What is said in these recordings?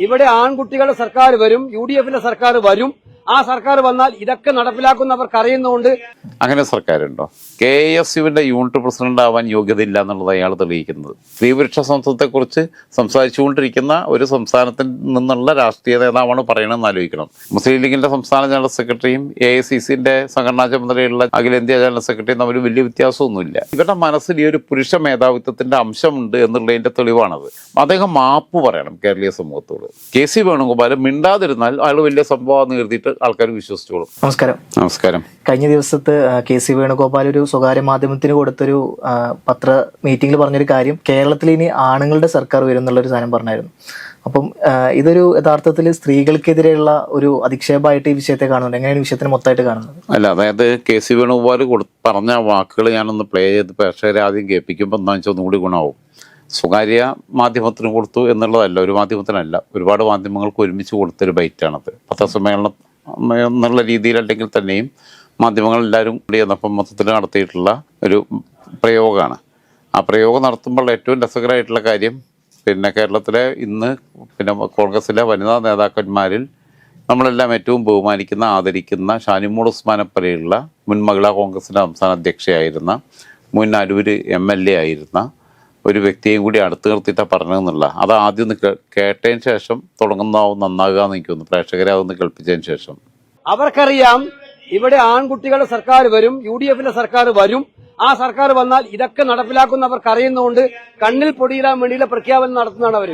ഇവിടെ ആൺകുട്ടികളുടെ സർക്കാർ വരും യു സർക്കാർ വരും ആ സർക്കാർ വന്നാൽ ഇതൊക്കെ നടപ്പിലാക്കുന്നവർക്ക് അറിയുന്നതുകൊണ്ട് അങ്ങനെ സർക്കാരുണ്ടോ? കെ എസ് യുവിന്റെ യൂണിറ്റ് പ്രസിഡന്റ് ആവാൻ യോഗ്യതയില്ല എന്നുള്ളത് അയാൾ തെളിയിക്കുന്നത്. സ്ത്രീപുരുഷ സംസത്തെക്കുറിച്ച് സംസാരിച്ചുകൊണ്ടിരിക്കുന്ന ഒരു സംസ്ഥാനത്തിൽ നിന്നുള്ള രാഷ്ട്രീയ നേതാവാണ് പറയണമെന്ന് ആലോചിക്കണം. മുസ്ലിം ലീഗിന്റെ സംസ്ഥാന ജനറൽ സെക്രട്ടറിയും എ ഐ സി സിന്റെ സംഘടനാ ചുമതലയുള്ള അഖിലേന്ത്യാ ജനറൽ സെക്രട്ടറിയും തമ്മിൽ വലിയ വ്യത്യാസമൊന്നുമില്ല. ഇവരുടെ മനസ്സിൽ ഈ ഒരു പുരുഷ മേധാവിത്വത്തിന്റെ അംശമുണ്ട് എന്നുള്ളതിന്റെ തെളിവാണത്. അദ്ദേഹം മാപ്പ് പറയണം കേരളീയ സമൂഹത്തോട്. കെ സി വേണുഗോപാൽ മിണ്ടാതിരുന്നാൽ അയാൾ വലിയ സംഭവം കരുതിയിട്ട് ആൾക്കാർ വിശ്വസിച്ചോളും. നമസ്കാരം. നമസ്കാരം. കഴിഞ്ഞ ദിവസത്തെ കെ സി വേണുഗോപാൽ ഒരു സ്വകാര്യ മാധ്യമത്തിന് കൊടുത്തൊരു പത്ര മീറ്റിംഗിൽ പറഞ്ഞൊരു കാര്യം കേരളത്തിൽ ഇനി ആണുങ്ങളുടെ സർക്കാർ വരും എന്നുള്ളൊരു സാധനം പറഞ്ഞായിരുന്നു. അപ്പം ഇതൊരു യഥാർത്ഥത്തിൽ സ്ത്രീകൾക്കെതിരെയുള്ള ഒരു അധിക്ഷേപമായിട്ട് ഈ വിഷയത്തെ കാണുന്നുണ്ട്. എങ്ങനെയാണ് ഈ വിഷയത്തിന് മൊത്തമായിട്ട് കാണുന്നത്? അല്ല അതായത് കെ സി വേണുഗോപാൽ പറഞ്ഞ വാക്കുകൾ ഞാനൊന്ന് പ്ലേ ചെയ്ത് പ്രേക്ഷകരെ ആദ്യം കേൾപ്പിക്കുമ്പോൾ എന്താണെന്ന് വെച്ചാൽ ഒന്നുകൂടി ഗുണമാവും. സ്വകാര്യ മാധ്യമത്തിന് കൊടുത്തു എന്നുള്ളതല്ല ഒരു മാധ്യമത്തിനല്ല. ഒരുപാട് മാധ്യമങ്ങൾക്ക് ഒരുമിച്ച് കൊടുത്തൊരു ബൈറ്റാണത്. പത്രസമ്മേളനം എന്നുള്ള രീതിയിലല്ലെങ്കിൽ തന്നെയും മാധ്യമങ്ങൾ എല്ലാവരും കൂടി എന്നപ്പം മൊത്തത്തിൽ നടത്തിയിട്ടുള്ള ഒരു പ്രയോഗമാണ്. ആ പ്രയോഗം നടത്തുമ്പോൾ ഏറ്റവും രസകരമായിട്ടുള്ള കാര്യം പിന്നെ കേരളത്തിലെ ഇന്ന് പിന്നെ കോൺഗ്രസിലെ വനിതാ നേതാക്കന്മാരിൽ നമ്മളെല്ലാം ഏറ്റവും ബഹുമാനിക്കുന്ന ആദരിക്കുന്ന ഷാനിമോൾ ഉസ്മാനെ പോലെയുള്ള മുൻ മഹിളാ കോൺഗ്രസിന്റെ സംസ്ഥാന അധ്യക്ഷയായിരുന്ന മുൻ അരൂര് എം എൽ എ ആയിരുന്ന ഒരു വ്യക്തിയെയും കൂടി അടുത്ത് നിർത്തിയിട്ടാണ് പറഞ്ഞതെന്നുള്ള അത് ആദ്യം ഒന്ന് കേട്ടതിന് ശേഷം തുടങ്ങുന്നതാവും നന്നാകുക എന്ന് എനിക്ക് തോന്നുന്നു. പ്രേക്ഷകരെ അതൊന്ന് കേൾപ്പിച്ചതിന് ശേഷം. അവർക്കറിയാം ഇവിടെ ആൺകുട്ടികളുടെ സർക്കാർ വരും യു ഡി എഫിന്റെ സർക്കാർ വരും. ആ സർക്കാർ വന്നാൽ ഇതൊക്കെ നടപ്പിലാക്കുന്നവർക്ക് അറിയുന്നതുകൊണ്ട് കണ്ണിൽ പൊടിയിടാൻ വേണ്ടിയുള്ള പ്രഖ്യാപനം നടത്തുന്നതാണ് അവർ.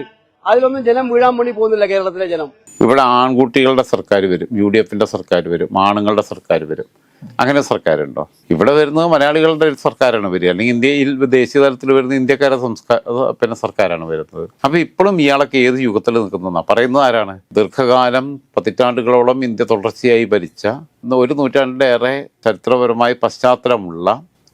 അതിലൊന്നും ജനം വീഴാൻ വേണ്ടി പോകുന്നില്ല കേരളത്തിലെ ജനം. ഇവിടെ ആൺകുട്ടികളുടെ സർക്കാർ വരും യു ഡി എഫിന്റെ സർക്കാർ വരും ആണുങ്ങളുടെ സർക്കാർ വരും. അങ്ങനെ സർക്കാരുണ്ടോ? ഇവിടെ വരുന്നത് മലയാളികളുടെ ഒരു സർക്കാരാണ് വരിക. അല്ലെങ്കിൽ ഇന്ത്യയിൽ ദേശീയ തലത്തിൽ വരുന്ന ഇന്ത്യക്കാരെ സംസ്കാര പിന്നെ സർക്കാരാണ് വരുന്നത്. അപ്പൊ ഇപ്പോഴും ഇയാളൊക്കെ ഏത് യുഗത്തിൽ നിൽക്കുന്ന പറയുന്നത് ആരാണ്? ദീർഘകാലം പതിറ്റാണ്ടുകളോളം ഇന്ത്യ തുടർച്ചയായി ഭരിച്ച ഒരു നൂറ്റാണ്ടിലേറെ ചരിത്രപരമായി പശ്ചാത്തലമുള്ള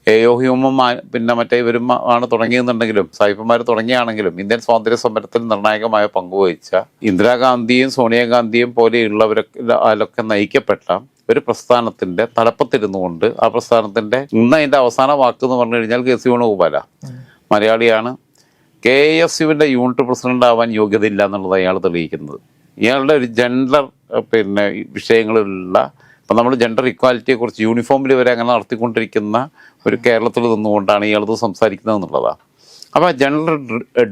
എയോ ഹ്യൂമം ആ- പിന്നെ മറ്റേ ഇവരും ആണ് തുടങ്ങിയെന്നുണ്ടെങ്കിലും സായിപ്പന്മാർ തുടങ്ങിയാണെങ്കിലും ഇന്ത്യൻ സ്വാതന്ത്ര്യ സമരത്തിൽ നിർണായകമായ പങ്കുവഹിച്ച ഇന്ദിരാഗാന്ധിയും സോണിയാഗാന്ധിയും പോലെയുള്ളവരൊക്കെ അതിലൊക്കെ നയിക്കപ്പെട്ട ഒരു പ്രസ്ഥാനത്തിന്റെ തലപ്പത്തിരുന്നു കൊണ്ട് ആ പ്രസ്ഥാനത്തിന്റെ ഇന്ന് അതിന്റെ അവസാന വാക്ക് എന്ന് പറഞ്ഞു കഴിഞ്ഞാൽ കെ. സി വേണുഗോപാല. മലയാളിയാണ് കെ. എസ്. യുവിന്റെ യൂണിറ്റ് പ്രസിഡന്റ് ആവാൻ യോഗ്യതയില്ല എന്നുള്ളത് അയാൾ തെളിയിക്കുന്നത്. ഇയാളുടെ ഒരു ജെൻഡർ പിന്നെ വിഷയങ്ങളിലുള്ള ഇപ്പം നമ്മൾ ജെൻഡർ ഇക്വാലിറ്റിയെ കുറിച്ച് യൂണിഫോമിൽ വരെ അങ്ങനെ നടത്തിക്കൊണ്ടിരിക്കുന്ന ഒരു കേരളത്തിൽ നിന്നുകൊണ്ടാണ് ഇയാളത് സംസാരിക്കുന്നത് എന്നുള്ളതാണ് അപ്പോൾ ജെൻഡർ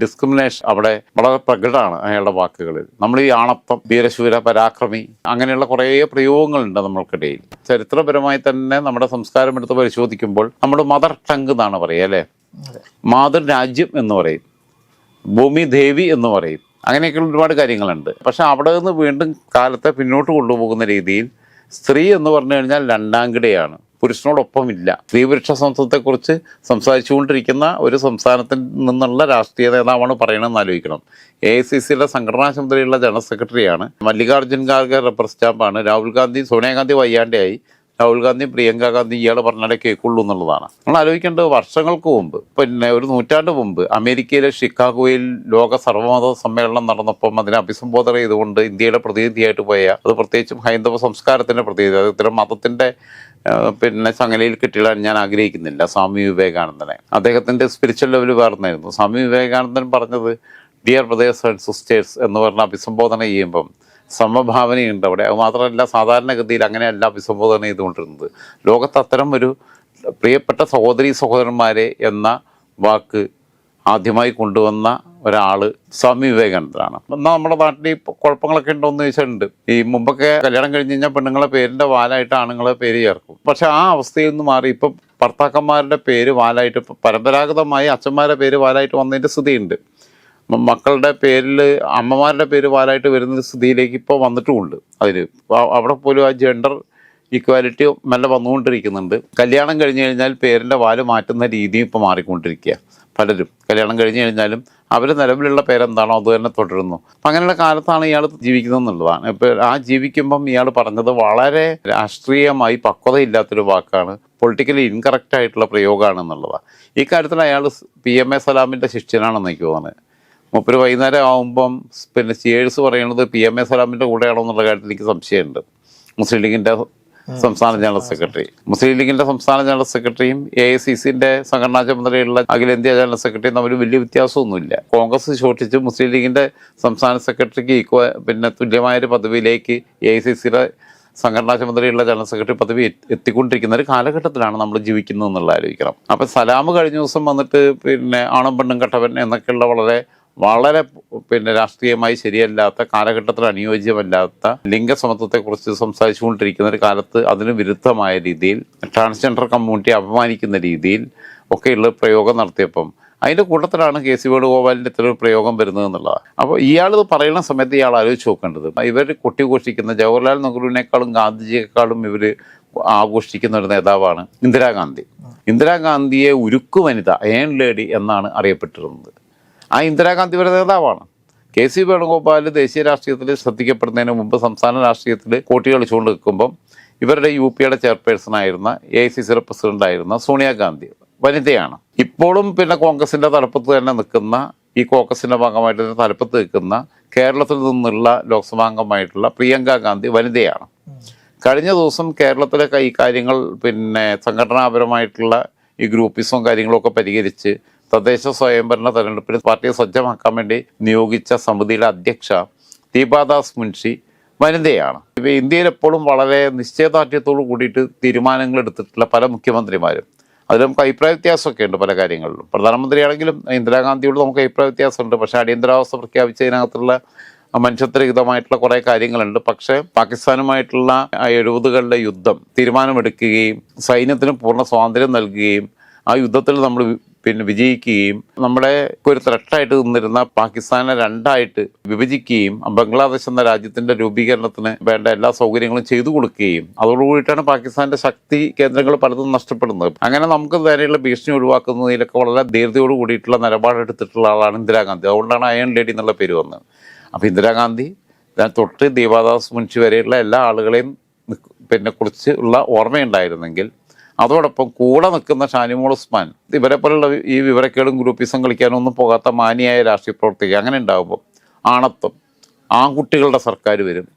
ഡിസ്ക്രിമിനേഷൻ അവിടെ വളരെ പ്രകടമാണ് അയാളുടെ വാക്കുകളിൽ. നമ്മൾ ഈ ആണപ്പം വീരശൂര പരാക്രമി അങ്ങനെയുള്ള കുറേ പ്രയോഗങ്ങളുണ്ട് നമ്മൾക്കിടയിൽ. ചരിത്രപരമായി തന്നെ നമ്മുടെ സംസ്കാരം എടുത്ത് പരിശോധിക്കുമ്പോൾ നമ്മൾ മദർ ടങ്ക് എന്നാണ് പറയുക അല്ലേ? മാതൃരാജ്യം എന്ന് പറയും. ഭൂമി ദേവി എന്ന് പറയും. അങ്ങനെയൊക്കെയുള്ള ഒരുപാട് കാര്യങ്ങളുണ്ട്. പക്ഷെ അവിടെ നിന്ന് വീണ്ടും കാലത്തെ പിന്നോട്ട് കൊണ്ടുപോകുന്ന രീതിയിൽ സ്ത്രീ എന്ന് പറഞ്ഞു കഴിഞ്ഞാൽ രണ്ടാംകിടയാണ് പുരുഷനോടൊപ്പമില്ല. സ്ത്രീപുരുഷ സംസത്തെക്കുറിച്ച് സംസാരിച്ചുകൊണ്ടിരിക്കുന്ന ഒരു സംസ്ഥാനത്തിൽ നിന്നുള്ള രാഷ്ട്രീയ നേതാവാണ് പറയണമെന്ന് ആലോചിക്കണം. എ ഐ സി സിയുടെ സംഘടനാ ചുമതലയുള്ള ജനറൽ സെക്രട്ടറിയാണ്. മല്ലികാർജുൻ ഖാർഗെ റബ്ബർ സ്റ്റാമ്പാണ്. രാഹുൽ ഗാന്ധി സോണിയാഗാന്ധി വയ്യാണ്ടായി രാഹുൽ ഗാന്ധി പ്രിയങ്ക ഗാന്ധി ഇയാൾ പറഞ്ഞാലേ കേൾക്കുള്ളൂ എന്നുള്ളതാണ്. നമ്മൾ ആലോചിക്കേണ്ടത് വർഷങ്ങൾക്ക് മുമ്പ് പിന്നെ ഒരു നൂറ്റാണ്ട് മുമ്പ് അമേരിക്കയിലെ ഷിക്കാഗോയിൽ ലോക സർവമത സമ്മേളനം നടന്നപ്പം അതിനെ അഭിസംബോധന ചെയ്തുകൊണ്ട് ഇന്ത്യയുടെ പ്രതിനിധിയായിട്ട് പോയ അത് പ്രത്യേകിച്ചും ഹൈന്ദവ സംസ്കാരത്തിന്റെ പ്രതിനിധി ഇത്തരം മതത്തിന്റെ പിന്നെ ചങ്ങലയിൽ കിട്ടിയിടാൻ ഞാൻ ആഗ്രഹിക്കുന്നില്ല സ്വാമി വിവേകാനന്ദനെ. അദ്ദേഹത്തിന്റെ സ്പിരിച്വൽ ലെവൽ വേർന്നായിരുന്നു സ്വാമി വിവേകാനന്ദൻ പറഞ്ഞത് ഡിയർ ബ്രദേഴ്സ് ആൻഡ് സിസ്റ്റേഴ്സ് എന്ന് പറഞ്ഞ അഭിസംബോധന ചെയ്യുമ്പം സമഭാവനയുണ്ട് അവിടെ. അത് മാത്രമല്ല സാധാരണഗതിയിൽ അങ്ങനെയല്ല അഭിസംബോധന ചെയ്തുകൊണ്ടിരുന്നത്. ലോകത്ത് അത്തരം ഒരു പ്രിയപ്പെട്ട സഹോദരി സഹോദരന്മാരെ എന്ന വാക്ക് ആദ്യമായി കൊണ്ടുവന്ന ഒരാൾ സ്വാമി വിവേകാനന്ദനാണ്. എന്നാൽ നമ്മുടെ നാട്ടിൽ ഈ കുഴപ്പങ്ങളൊക്കെ ഉണ്ടോ എന്ന് ചോദിച്ചിട്ടുണ്ട്. ഈ മുമ്പൊക്കെ കല്യാണം കഴിഞ്ഞ് കഴിഞ്ഞാൽ പെണ്ണുങ്ങളെ പേരിന്റെ വാലായിട്ട് ആണുങ്ങളെ പേര് ചേർക്കും. പക്ഷെ ആ അവസ്ഥയിൽ നിന്ന് മാറി ഇപ്പം ഭർത്താക്കന്മാരുടെ പേര് വാലായിട്ട് പരമ്പരാഗതമായി അച്ഛന്മാരുടെ പേര് വാലായിട്ട് വന്നതിന്റെ സ്ഥിതിയുണ്ട്. മക്കളുടെ പേരിൽ അമ്മമാരുടെ പേര് പാലായിട്ട് വരുന്ന സ്ഥിതിയിലേക്ക് ഇപ്പോൾ വന്നിട്ടുമുണ്ട്. അതിൽ അവിടെ പോലും ആ ജെൻഡർ ഇക്വാലിറ്റി മെല്ലെ വന്നുകൊണ്ടിരിക്കുന്നുണ്ട്. കല്യാണം കഴിഞ്ഞ് കഴിഞ്ഞാൽ പേരിന്റെ വാൽ മാറ്റുന്ന രീതിയും ഇപ്പോൾ മാറിക്കൊണ്ടിരിക്കുക പലരും. കല്യാണം കഴിഞ്ഞ് കഴിഞ്ഞാലും അവർ നിലവിലുള്ള പേരെന്താണോ അത് തന്നെ തുടരുന്നു. അപ്പം അങ്ങനെയുള്ള കാലത്താണ് ഇയാൾ ജീവിക്കുന്നത് എന്നുള്ളതാണ് ഇപ്പോൾ ആ ജീവിക്കുമ്പം ഇയാൾ പറഞ്ഞത് വളരെ രാഷ്ട്രീയമായി പക്വതയില്ലാത്തൊരു വാക്കാണ്. പൊളിറ്റിക്കലി ഇൻകറക്റ്റ് ആയിട്ടുള്ള പ്രയോഗമാണ് എന്നുള്ളതാണ് ഈ കാര്യത്തിൽ അയാൾ പി എം എ സലാമിന്റെ ശിഷ്യനാണെന്ന് എനിക്ക് തോന്നുന്നത്. മൂപ്പര് വൈകുന്നേരം ആകുമ്പം പിന്നെ ചിയേഴ്സ് പറയുന്നത് പി എം എ സലാമിന്റെ കൂടെയാണോ എന്നുള്ള കാര്യത്തിൽ എനിക്ക് സംശയമുണ്ട്. മുസ്ലിം ലീഗിന്റെ സംസ്ഥാന ജനറൽ സെക്രട്ടറി. മുസ്ലിം ലീഗിന്റെ സംസ്ഥാന ജനറൽ സെക്രട്ടറിയും എ ഐ സി സിന്റെ സംഘടനാ ചുമതലയുള്ള അഖിലേന്ത്യാ ജനറൽ സെക്രട്ടറിയും തമ്മിൽ വലിയ വ്യത്യാസമൊന്നുമില്ല. കോൺഗ്രസ് ശോഷിച്ച് മുസ്ലിം ലീഗിന്റെ സംസ്ഥാന സെക്രട്ടറിക്ക് ഈക്വ പിന്നെ തുല്യമായ ഒരു പദവിയിലേക്ക് എ ഐ സി സിയുടെ സംഘടനാ ചുമതലയുള്ള ജനറൽ സെക്രട്ടറി പദവി എത്തി- എത്തിക്കൊണ്ടിരിക്കുന്ന ഒരു കാലഘട്ടത്തിലാണ് നമ്മൾ ജീവിക്കുന്നത് എന്നുള്ള ആലോചിക്കണം. അപ്പൊ സലാം കഴിഞ്ഞ ദിവസം വന്നിട്ട് പിന്നെ ആണും പെണ്ണും കട്ടവൻ എന്നൊക്കെയുള്ള വളരെ വളരെ പിന്നെ രാഷ്ട്രീയമായി ശരിയല്ലാത്ത കാലഘട്ടത്തിൽ അനുയോജ്യമല്ലാത്ത ലിംഗസമത്വത്തെക്കുറിച്ച് സംസാരിച്ചുകൊണ്ടിരിക്കുന്ന ഒരു കാലത്ത് അതിന് വിരുദ്ധമായ രീതിയിൽ ട്രാൻസ്ജെൻഡർ കമ്മ്യൂണിറ്റി അപമാനിക്കുന്ന രീതിയിൽ ഒക്കെയുള്ള പ്രയോഗം നടത്തിയപ്പം അതിന്റെ കൂട്ടത്തിലാണ് കെ സി വേണുഗോപാലിന്റെ ഇത്തരം പ്രയോഗം വരുന്നത് എന്നുള്ളത്. അപ്പോൾ ഇയാൾ ഇത് പറയുന്ന സമയത്ത് ഇയാൾ ആലോചിച്ച് നോക്കേണ്ടത് ഇവർ കൊട്ടിഘോഷിക്കുന്ന ജവഹർലാൽ നെഹ്റുവിനേക്കാളും ഗാന്ധിജിയെക്കാളും ഇവർ ആഘോഷിക്കുന്ന ഒരു നേതാവാണ് ഇന്ദിരാഗാന്ധി. ഇന്ദിരാഗാന്ധിയെ ഉരുക്കു വനിത ഏൺ ലേഡി എന്നാണ് അറിയപ്പെട്ടിരുന്നത്. ആ ഇന്ദിരാഗാന്ധി ഒരു നേതാവാണ്. കെ സി വേണുഗോപാൽ ദേശീയ രാഷ്ട്രീയത്തിൽ ശ്രദ്ധിക്കപ്പെടുന്നതിന് മുമ്പ് സംസ്ഥാന രാഷ്ട്രീയത്തിൽ കോട്ടി കളിച്ചുകൊണ്ട് നിൽക്കുമ്പം ഇവരുടെ യു പിയുടെ ചെയർപേഴ്സൺ ആയിരുന്ന എ ഐ സി സിയുടെ പ്രസിഡന്റ് ആയിരുന്ന സോണിയാഗാന്ധി വനിതയാണ്. ഇപ്പോഴും പിന്നെ കോൺഗ്രസിന്റെ തലപ്പത്ത് തന്നെ നിൽക്കുന്ന ഈ കോൺഗ്രസിന്റെ ഭാഗമായിട്ട് തന്നെ തലപ്പത്ത് നിൽക്കുന്ന കേരളത്തിൽ നിന്നുള്ള ലോക്സഭാംഗമായിട്ടുള്ള പ്രിയങ്ക ഗാന്ധി വനിതയാണ്. കഴിഞ്ഞ ദിവസം കേരളത്തിലെ ഈ കാര്യങ്ങൾ പിന്നെ സംഘടനാപരമായിട്ടുള്ള ഈ ഗ്രൂപ്പിസവും കാര്യങ്ങളൊക്കെ പരിഹരിച്ച് തദ്ദേശ സ്വയംഭരണ തെരഞ്ഞെടുപ്പിന് പാർട്ടിയെ സജ്ജമാക്കാൻ വേണ്ടി നിയോഗിച്ച സമിതിയിലെ അധ്യക്ഷ ദീപാദാസ് മുൻഷി വനിതയാണ്. ഇന്ത്യയിൽ എപ്പോഴും വളരെ നിശ്ചയദാർഢ്യത്തോടു കൂടിയിട്ട് തീരുമാനങ്ങൾ എടുത്തിട്ടുള്ള പല മുഖ്യമന്ത്രിമാരും. അതിൽ നമുക്ക് അഭിപ്രായ വ്യത്യാസമൊക്കെ ഉണ്ട് പല കാര്യങ്ങളിലും. പ്രധാനമന്ത്രിയാണെങ്കിലും ഇന്ദിരാഗാന്ധിയോട് നമുക്ക് അഭിപ്രായ വ്യത്യാസമുണ്ട്. പക്ഷേ അടിയന്തരാവസ്ഥ പ്രഖ്യാപിച്ചതിനകത്തുള്ള മനുഷ്യത്വരഹിതമായിട്ടുള്ള കുറേ കാര്യങ്ങളുണ്ട്. പക്ഷേ പാകിസ്ഥാനുമായിട്ടുള്ള എഴുപതുകളുടെ യുദ്ധം തീരുമാനമെടുക്കുകയും സൈന്യത്തിന് പൂർണ സ്വാതന്ത്ര്യം നൽകുകയും ആ യുദ്ധത്തിൽ നമ്മൾ പിന്നെ വിജയിക്കുകയും നമ്മളെ ഒരു ത്രട്ടായിട്ട് നിന്നിരുന്ന പാകിസ്ഥാനെ രണ്ടായിട്ട് വിഭജിക്കുകയും ബംഗ്ലാദേശ് എന്ന രാജ്യത്തിന്റെ രൂപീകരണത്തിന് വേണ്ട എല്ലാ സൗകര്യങ്ങളും ചെയ്തു കൊടുക്കുകയും അതോടുകൂടിയിട്ടാണ് പാകിസ്ഥാന്റെ ശക്തി കേന്ദ്രങ്ങൾ പലതും നഷ്ടപ്പെടുന്നത്. അങ്ങനെ നമുക്ക് നേരെയുള്ള ഭീഷണി ഒഴിവാക്കുന്നതിലൊക്കെ വളരെ ധീരതയോട് കൂടിയിട്ടുള്ള നിലപാടെടുത്തിട്ടുള്ള ആളാണ് ഇന്ദിരാഗാന്ധി. അതുകൊണ്ടാണ് അയൺ ലേഡി എന്നുള്ള പേര് വന്നത്. അപ്പോൾ ഇന്ദിരാഗാന്ധി തൊട്ട് ദീപാദാസ് മുൻഷി വരെയുള്ള എല്ലാ ആളുകളെയും പിന്നെ കുറിച്ച് ഉള്ള ഓർമ്മയുണ്ടായിരുന്നെങ്കിൽ അതോടൊപ്പം കൂടെ നിൽക്കുന്ന ഷാനിമോൾ ഉസ്മാൻ ഇവരെ പോലുള്ള ഈ വിവരക്കേടും ഗ്രൂപ്പിസം കളിക്കാനൊന്നും പോകാത്ത മാനിയായ രാഷ്ട്രീയ പ്രവർത്തിക്കുക അങ്ങനെ ഉണ്ടാകുമ്പോൾ ആണത്വം. ആൺകുട്ടികളുടെ സർക്കാർ വരും.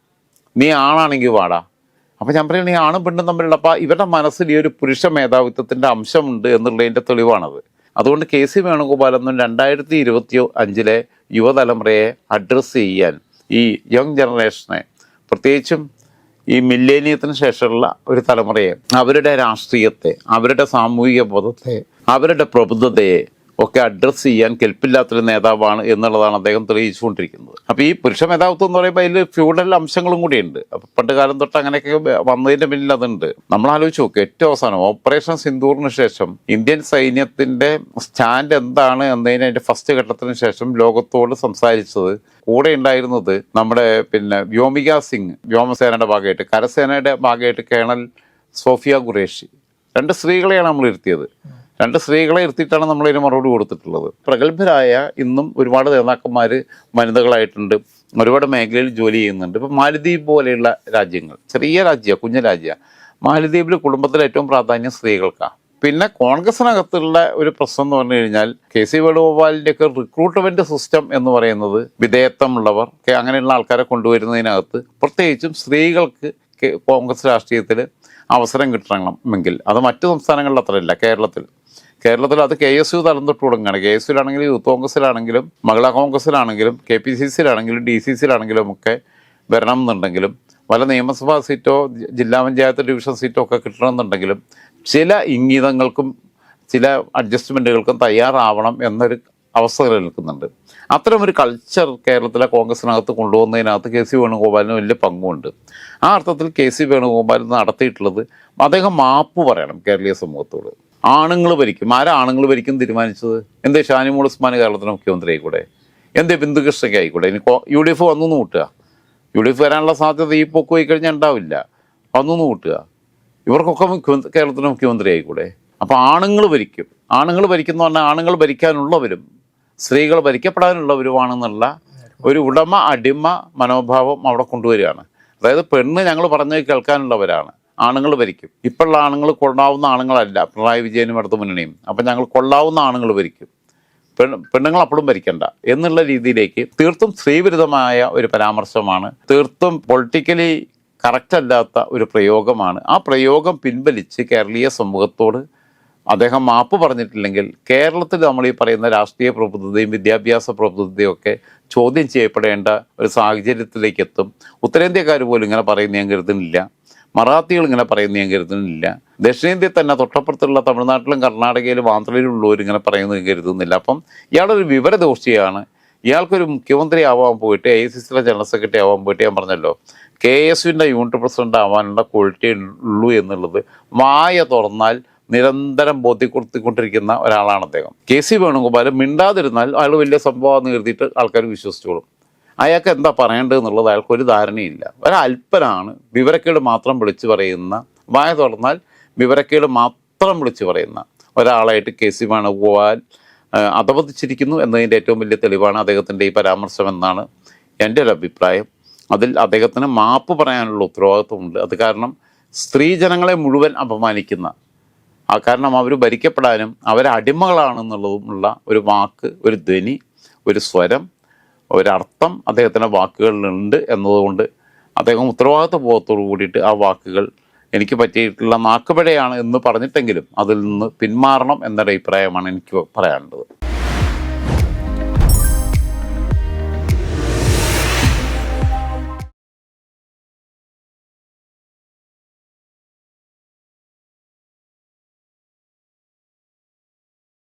നീ ആണാണെങ്കിൽ വാടാ. അപ്പം ഞാൻ പറയുന്നത് ഈ ആണും പെണ്ണും തമ്മിലുള്ള അപ്പോൾ ഇവരുടെ മനസ്സിൽ ഈ ഒരു പുരുഷ മേധാവിത്വത്തിന്റെ അംശമുണ്ട് എന്നുള്ളതിന്റെ തെളിവാണത്. അതുകൊണ്ട് കെ സി വേണുഗോപാലൊന്നും രണ്ടായിരത്തി ഇരുപത്തി അഞ്ചിലെ യുവതലമുറയെ അഡ്രസ്സ് ചെയ്യാൻ ഈ യങ് ജനറേഷനെ പ്രത്യേകിച്ചും ഈ മില്ലേനിയത്തിന് ശേഷമുള്ള ഒരു തലമുറയെ അവരുടെ രാഷ്ട്രീയത്തെ അവരുടെ സാമൂഹിക ബോധത്തെ അവരുടെ പ്രബുദ്ധതയെ ഒക്കെ അഡ്രസ്സ് ചെയ്യാൻ കെൽപ്പില്ലാത്തൊരു നേതാവാണ് എന്നുള്ളതാണ് അദ്ദേഹം തെളിയിച്ചുകൊണ്ടിരിക്കുന്നത്. അപ്പോൾ ഈ പുരുഷ മേധാവിത്വം എന്ന് പറയുമ്പോൾ അതിൽ ഫ്യൂഡൽ അംശങ്ങളും കൂടിയുണ്ട്. അപ്പോൾ പണ്ട് കാലം തൊട്ട് അങ്ങനെയൊക്കെ വന്നതിന്റെ പിന്നിൽ അതുണ്ട്. നമ്മൾ ആലോചിച്ച് നോക്കുക ഏറ്റവും അവസാനം ഓപ്പറേഷൻ സിന്ദൂറിന് ശേഷം ഇന്ത്യൻ സൈന്യത്തിന്റെ സ്റ്റാൻഡ് എന്താണ് എന്നതിന് അതിന്റെ ഫസ്റ്റ് ഘട്ടത്തിന് ശേഷം ലോകത്തോട് സംസാരിച്ചത് കൂടെ ഉണ്ടായിരുന്നത് നമ്മുടെ പിന്നെ വ്യോമിക സിംഗ് വ്യോമസേനയുടെ ഭാഗമായിട്ട് കരസേനയുടെ ഭാഗമായിട്ട് കേണൽ സോഫിയ ഖുറേഷി. രണ്ട് സ്ത്രീകളെയാണ് നമ്മൾ ഇരുത്തിയത്. രണ്ട് സ്ത്രീകളെ ഇരുത്തിയിട്ടാണ് നമ്മൾ ഇതിന് മറുപടി കൊടുത്തിട്ടുള്ളത്. പ്രഗത്ഭരായ ഇന്നും ഒരുപാട് നേതാക്കന്മാർ വനിതകളായിട്ടുണ്ട്. ഒരുപാട് മേഖലയിൽ ജോലി ചെയ്യുന്നുണ്ട്. ഇപ്പം മാലദ്വീപ് പോലെയുള്ള രാജ്യങ്ങൾ ചെറിയ രാജ്യ കുഞ്ഞു രാജ്യ മാലദ്വീപിൽ കുടുംബത്തിൽ ഏറ്റവും പ്രാധാന്യം സ്ത്രീകൾക്കാണ് പിന്നെ കോൺഗ്രസിനകത്തുള്ള ഒരു പ്രശ്നം എന്ന് പറഞ്ഞു കഴിഞ്ഞാൽ കെ സി വേണുഗോപാലിന്റെ ഒക്കെ റിക്രൂട്ട്മെന്റ് സിസ്റ്റം എന്ന് പറയുന്നത് വിധേയത്വമുള്ളവർ അങ്ങനെയുള്ള ആൾക്കാരെ കൊണ്ടുവരുന്നതിനകത്ത് പ്രത്യേകിച്ചും സ്ത്രീകൾക്ക് കോൺഗ്രസ് രാഷ്ട്രീയത്തിൽ അവസരം കിട്ടണമെങ്കിൽ. അത് മറ്റു സംസ്ഥാനങ്ങളിൽ അത്രയില്ല കേരളത്തിൽ കേരളത്തിൽ അത് കെ എസ് യു തലം തൊട്ട് തുടങ്ങുകയാണ് കെ എസ് യുലാണെങ്കിലും യൂത്ത് കോൺഗ്രസിലാണെങ്കിലും മഹിളാ കോൺഗ്രസിലാണെങ്കിലും കെ പി സി സിയിലാണെങ്കിലും ഡി സി സിയിലാണെങ്കിലും ഒക്കെ വരണം എന്നുണ്ടെങ്കിലും പല നിയമസഭാ സീറ്റോ ജില്ലാ പഞ്ചായത്ത് ഡിവിഷൻ സീറ്റോ ഒക്കെ കിട്ടണമെന്നുണ്ടെങ്കിലും ചില ഇംഗിതങ്ങൾക്കും ചില അഡ്ജസ്റ്റ്മെന്റുകൾക്കും തയ്യാറാവണം എന്നൊരു അവസ്ഥ നിലനിൽക്കുന്നുണ്ട്. അത്തരമൊരു കൾച്ചർ കേരളത്തിലെ കോൺഗ്രസിനകത്ത് കൊണ്ടുവന്നതിനകത്ത് കെ സി വേണുഗോപാലിന് വലിയ പങ്കുണ്ട്. ആ അർത്ഥത്തിൽ കെ സി വേണുഗോപാൽ നടത്തിയിട്ടുള്ളത് അദ്ദേഹം മാപ്പ് പറയണം കേരളീയ സമൂഹത്തോട്. ആണുങ്ങൾ ഭരിക്കും. ആരാ ആണുങ്ങൾ ഭരിക്കും തീരുമാനിച്ചത്? എന്തേ ഷാനിമോൾ ഉസ്മാൻ കേരളത്തിന്റെ മുഖ്യമന്ത്രി ആയിക്കൂടെ എന്തേ ബിന്ദുകൃഷ്ണയ്ക്ക് ആയിക്കൂടെ ഇനി യു ഡി എഫ് വന്നു കൂട്ടുക. യു ഡി എഫ് വരാനുള്ള സാധ്യത ഈ പൊക്ക് പോയി കഴിഞ്ഞാൽ ഉണ്ടാവില്ല. വന്നു കൂട്ടുക. ഇവർക്കൊക്കെ മുഖ്യമന്ത്രി കേരളത്തിലെ മുഖ്യമന്ത്രി ആയിക്കൂടെ അപ്പോൾ ആണുങ്ങൾ ഭരിക്കും. ആണുങ്ങൾ ഭരിക്കുന്ന പറഞ്ഞാൽ ആണുങ്ങൾ ഭരിക്കാനുള്ളവരും സ്ത്രീകൾ ഭരിക്കപ്പെടാനുള്ളവരുമാണെന്നുള്ള ഒരു ഉടമ അടിമ മനോഭാവം അവിടെ കൊണ്ടുവരികയാണ്. അതായത് പെണ്ണ് ഞങ്ങൾ പറഞ്ഞത് കേൾക്കാനുള്ളവരാണ്. ആണുങ്ങൾ ഭരിക്കും. ഇപ്പോഴുള്ള ആണുങ്ങൾ കൊള്ളാവുന്ന ആണുങ്ങളല്ല പിണറായി വിജയനും അടുത്ത മുന്നണിയും. അപ്പം ഞങ്ങൾ കൊള്ളാവുന്ന ആണുങ്ങൾ ഭരിക്കും. പെൺ പെണ്ണുങ്ങൾ അപ്പോഴും ഭരിക്കണ്ട. എന്നുള്ള രീതിയിലേക്ക് തീർത്തും സ്ത്രീവിരുദ്ധമായ ഒരു പരാമർശമാണ് തീർത്തും പൊളിറ്റിക്കലി കറക്റ്റ് അല്ലാത്ത ഒരു പ്രയോഗമാണ്. ആ പ്രയോഗം പിൻവലിച്ച് കേരളീയ സമൂഹത്തോട് അദ്ദേഹം മാപ്പ് പറഞ്ഞിട്ടില്ലെങ്കിൽ കേരളത്തിൽ നമ്മൾ ഈ പറയുന്ന രാഷ്ട്രീയ പ്രബുദ്ധതയും വിദ്യാഭ്യാസ പ്രബുദ്ധതയും ഒക്കെ ചോദ്യം ചെയ്യപ്പെടേണ്ട ഒരു സാഹചര്യത്തിലേക്ക് എത്തും. ഉത്തരേന്ത്യക്കാർ പോലും ഇങ്ങനെ പറയുന്ന ഞാൻ കരുതുന്നില്ല. മറാത്തികൾ ഇങ്ങനെ പറയുന്നത് ഞാൻ കരുതുന്നില്ല. ദക്ഷിണേന്ത്യയിൽ തന്നെ തൊട്ടപ്പുറത്തുള്ള തമിഴ്നാട്ടിലും കർണാടകയിലും ആന്ധ്രയിലും ഉള്ളവർ ഇങ്ങനെ പറയുന്നത് കരുതുന്നില്ല. അപ്പം ഇയാളൊരു വിവരദോഷിയാണ്. ഇയാൾക്കൊരു മുഖ്യമന്ത്രി ആവാൻ പോയിട്ട് ഐ സി സിയിലെ ജനറൽ സെക്രട്ടറി ആവാൻ പോയിട്ട് ഞാൻ പറഞ്ഞല്ലോ കെ എസ് യുവിന്റെ യൂണിറ്റ് പ്രസിഡന്റ് ആവാനുള്ള ക്വാളിറ്റി ഉള്ളൂ എന്നുള്ളത് മായ തുറന്നാൽ നിരന്തരം ബോധ്യപ്പെടുത്തിക്കൊണ്ടിരിക്കുന്ന ഒരാളാണ് അദ്ദേഹം. കെ സി വേണുഗോപാൽ മിണ്ടാതിരുന്നാൽ അയാൾ വലിയ സംഭവമാണെന്ന് കരുതിയിട്ട് ആൾക്കാർ വിശ്വസിച്ചോളും. അയാൾക്ക് എന്താ പറയേണ്ടത് എന്നുള്ളത് അയാൾക്ക് ഒരു ധാരണയില്ല. ഒരല്പനാണ് വിവരക്കേട് മാത്രം വിളിച്ചു പറയുന്ന വായ തുറന്നാൽ വിവരക്കേട് മാത്രം വിളിച്ചു പറയുന്ന ഒരാളായിട്ട് കെ സി വേണുഗോപാൽ അധപതിച്ചിരിക്കുന്നു എന്നതിന്റെ ഏറ്റവും വലിയ തെളിവാണ് അദ്ദേഹത്തിന്റെ ഈ പരാമർശം എന്നാണ് എന്റെ ഒരു അഭിപ്രായം. അതിൽ അദ്ദേഹത്തിന് മാപ്പ് പറയാനുള്ള ഉത്തരവാദിത്വമുണ്ട്. അത് കാരണം സ്ത്രീജനങ്ങളെ മുഴുവൻ അപമാനിക്കുന്ന ആ കാരണം അവർ ഭരിക്കപ്പെടാനും അവരെ അടിമകളാണെന്നുള്ളതുമുള്ള ഒരു വാക്ക് ഒരു ധ്വനി ഒരു സ്വരം ഒരർത്ഥം അദ്ദേഹത്തിന്റെ വാക്കുകളിലുണ്ട് എന്നതുകൊണ്ട് അദ്ദേഹം ഉത്തരവാദിത്വ ബോധത്തോടു കൂടിയിട്ട് ആ വാക്കുകൾ എനിക്ക് പറ്റിയിട്ടുള്ള നാക്കുപിഴയാണ് എന്ന് പറഞ്ഞിട്ടെങ്കിലും അതിൽ നിന്ന് പിന്മാറണം എന്നൊരു അഭിപ്രായമാണ് എനിക്ക് പറയാനുള്ളത്.